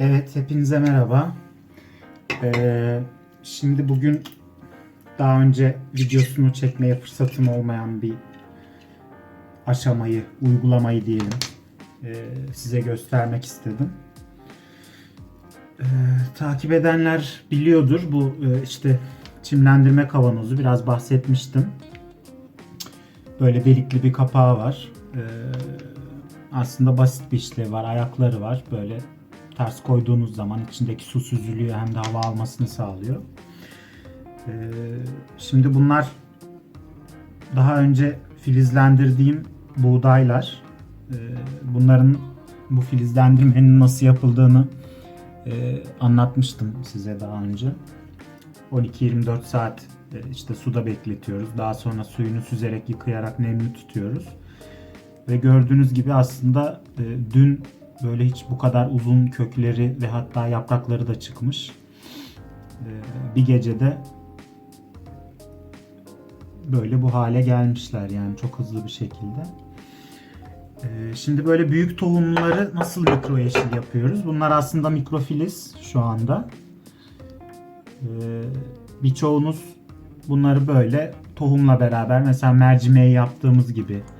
Evet, hepinize merhaba. Ee, şimdi bugün daha önce videosunu çekmeye fırsatım olmayan bir aşamayı, uygulamayı diyelim ee, size göstermek istedim. Ee, takip edenler biliyordur bu e, işte çimlendirme kavanozu biraz bahsetmiştim. Böyle delikli bir kapağı var. Ee, aslında basit bir işlevi var. Ayakları var. Böyle ters koyduğunuz zaman içindeki su süzülüyor hem de hava almasını sağlıyor. Ee, şimdi bunlar daha önce filizlendirdiğim buğdaylar. Ee, bunların bu filizlendirmenin nasıl yapıldığını e, anlatmıştım size daha önce. 12-24 saat e, işte suda bekletiyoruz. Daha sonra suyunu süzerek yıkayarak nemli tutuyoruz. Ve gördüğünüz gibi aslında e, dün böyle hiç bu kadar uzun kökleri ve hatta yaprakları da çıkmış. E, bir gecede böyle bu hale gelmişler yani çok hızlı bir şekilde. E, şimdi böyle büyük tohumları nasıl mikro yeşil yapıyoruz? Bunlar aslında mikrofiliz şu anda. E, birçoğunuz bunları böyle tohumla beraber mesela mercimeği yaptığımız gibi ee,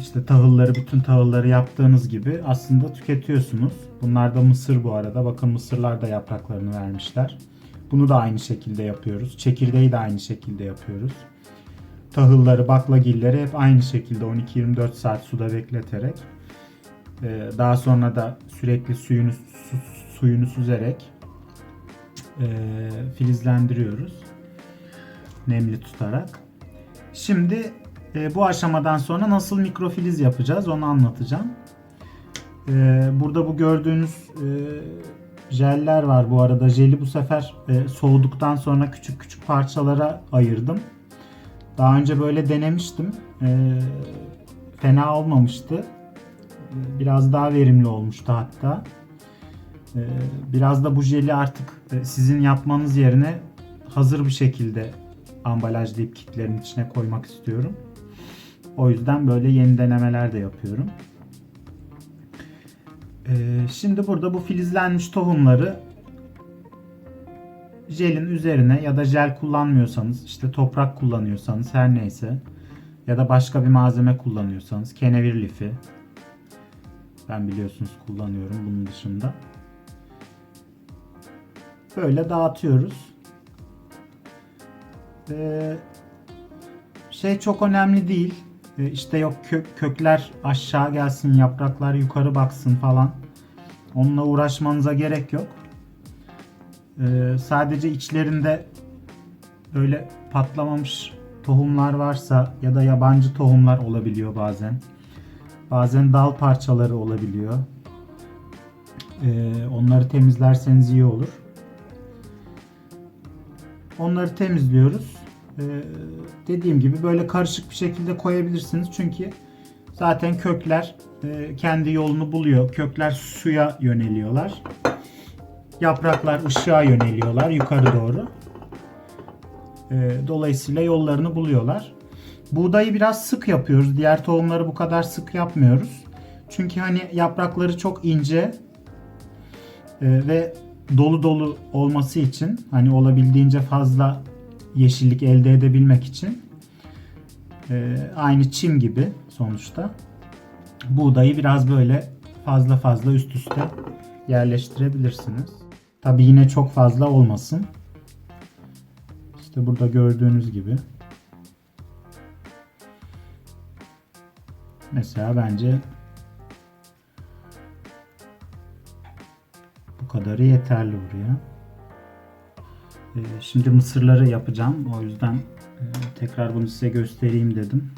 işte tahılları, bütün tahılları yaptığınız gibi aslında tüketiyorsunuz. Bunlar da mısır bu arada. Bakın mısırlar da yapraklarını vermişler. Bunu da aynı şekilde yapıyoruz. Çekirdeği de aynı şekilde yapıyoruz. Tahılları, baklagilleri hep aynı şekilde 12-24 saat suda bekleterek ee, daha sonra da sürekli suyunu su, suyunu süzerek e, filizlendiriyoruz. Nemli tutarak. Şimdi e, bu aşamadan sonra nasıl mikrofiliz yapacağız onu anlatacağım. E, burada bu gördüğünüz e, jeller var bu arada. Jeli bu sefer e, soğuduktan sonra küçük küçük parçalara ayırdım. Daha önce böyle denemiştim. E, fena olmamıştı. Biraz daha verimli olmuştu hatta. Biraz da bu jeli artık e, sizin yapmanız yerine hazır bir şekilde ambalajlayıp kitlerin içine koymak istiyorum. O yüzden böyle yeni denemeler de yapıyorum. Ee, şimdi burada bu filizlenmiş tohumları jelin üzerine ya da jel kullanmıyorsanız işte toprak kullanıyorsanız her neyse ya da başka bir malzeme kullanıyorsanız kenevir lifi ben biliyorsunuz kullanıyorum bunun dışında böyle dağıtıyoruz. Ee, şey çok önemli değil. Ee, işte yok kök, kökler aşağı gelsin, yapraklar yukarı baksın falan. Onunla uğraşmanıza gerek yok. Ee, sadece içlerinde böyle patlamamış tohumlar varsa ya da yabancı tohumlar olabiliyor bazen. Bazen dal parçaları olabiliyor. Ee, onları temizlerseniz iyi olur. Onları temizliyoruz. Ee, dediğim gibi böyle karışık bir şekilde koyabilirsiniz. Çünkü zaten kökler e, kendi yolunu buluyor. Kökler suya yöneliyorlar. Yapraklar ışığa yöneliyorlar yukarı doğru. Ee, dolayısıyla yollarını buluyorlar. Buğdayı biraz sık yapıyoruz. Diğer tohumları bu kadar sık yapmıyoruz. Çünkü hani yaprakları çok ince e, ve dolu dolu olması için hani olabildiğince fazla yeşillik elde edebilmek için e, aynı çim gibi sonuçta buğdayı biraz böyle fazla fazla üst üste yerleştirebilirsiniz. Tabi yine çok fazla olmasın. İşte burada gördüğünüz gibi. Mesela bence bu kadarı yeterli buraya. Ee, Şimdi mısırları yapacağım. O yüzden e, tekrar bunu size göstereyim dedim.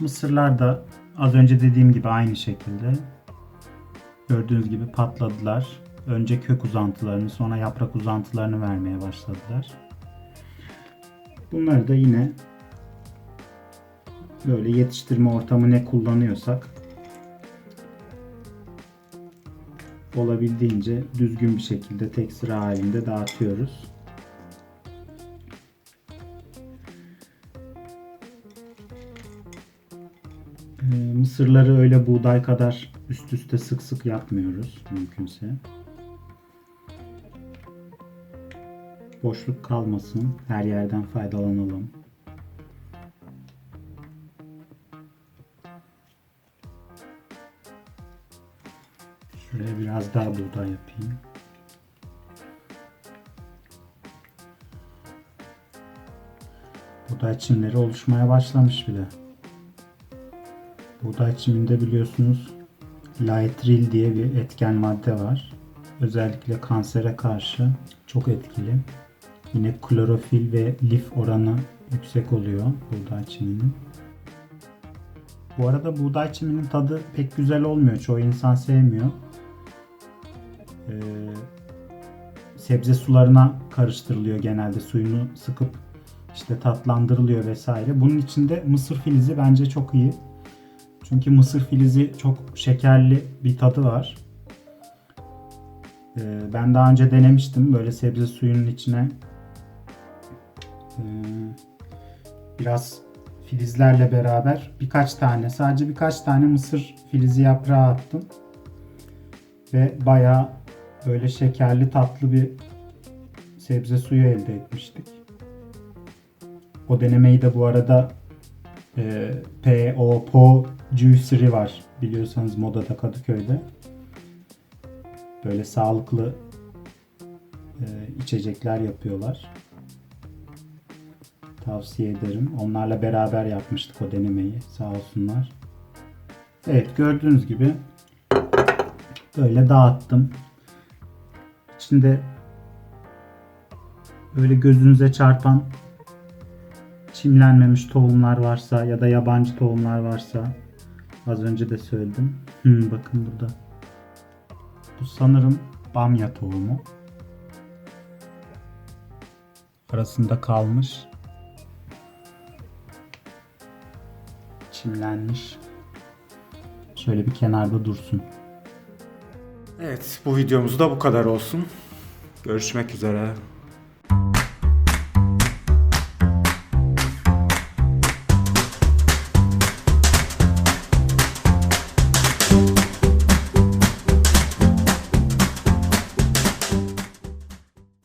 Mısırlar da az önce dediğim gibi aynı şekilde gördüğünüz gibi patladılar. Önce kök uzantılarını sonra yaprak uzantılarını vermeye başladılar. Bunları da yine böyle yetiştirme ortamı ne kullanıyorsak olabildiğince düzgün bir şekilde tek sıra halinde dağıtıyoruz. Ee, mısırları öyle buğday kadar üst üste sık sık yapmıyoruz mümkünse. Boşluk kalmasın. Her yerden faydalanalım. Şuraya biraz daha buğday yapayım. Buğday çimleri oluşmaya başlamış bile. Buğday çiminde biliyorsunuz Lytril diye bir etken madde var. Özellikle kansere karşı çok etkili. Yine klorofil ve lif oranı yüksek oluyor buğday çiminin. Bu arada buğday çiminin tadı pek güzel olmuyor. Çoğu insan sevmiyor. Ee, sebze sularına karıştırılıyor genelde. Suyunu sıkıp işte tatlandırılıyor vesaire. Bunun içinde mısır filizi bence çok iyi. Çünkü mısır filizi çok şekerli bir tadı var. Ee, ben daha önce denemiştim. Böyle sebze suyunun içine e, biraz filizlerle beraber birkaç tane, sadece birkaç tane mısır filizi yaprağı attım. Ve bayağı böyle şekerli tatlı bir sebze suyu elde etmiştik. O denemeyi de bu arada e, PO, Po Juicery var. Biliyorsanız modada Kadıköy'de. Böyle sağlıklı e, içecekler yapıyorlar. Tavsiye ederim. Onlarla beraber yapmıştık o denemeyi. Sağ olsunlar. Evet gördüğünüz gibi böyle dağıttım. İçinde böyle gözünüze çarpan çimlenmemiş tohumlar varsa ya da yabancı tohumlar varsa az önce de söyledim. Hmm, bakın burada. Bu sanırım bamya tohumu. Arasında kalmış. Çimlenmiş. Şöyle bir kenarda dursun. Evet bu videomuz da bu kadar olsun. Görüşmek üzere.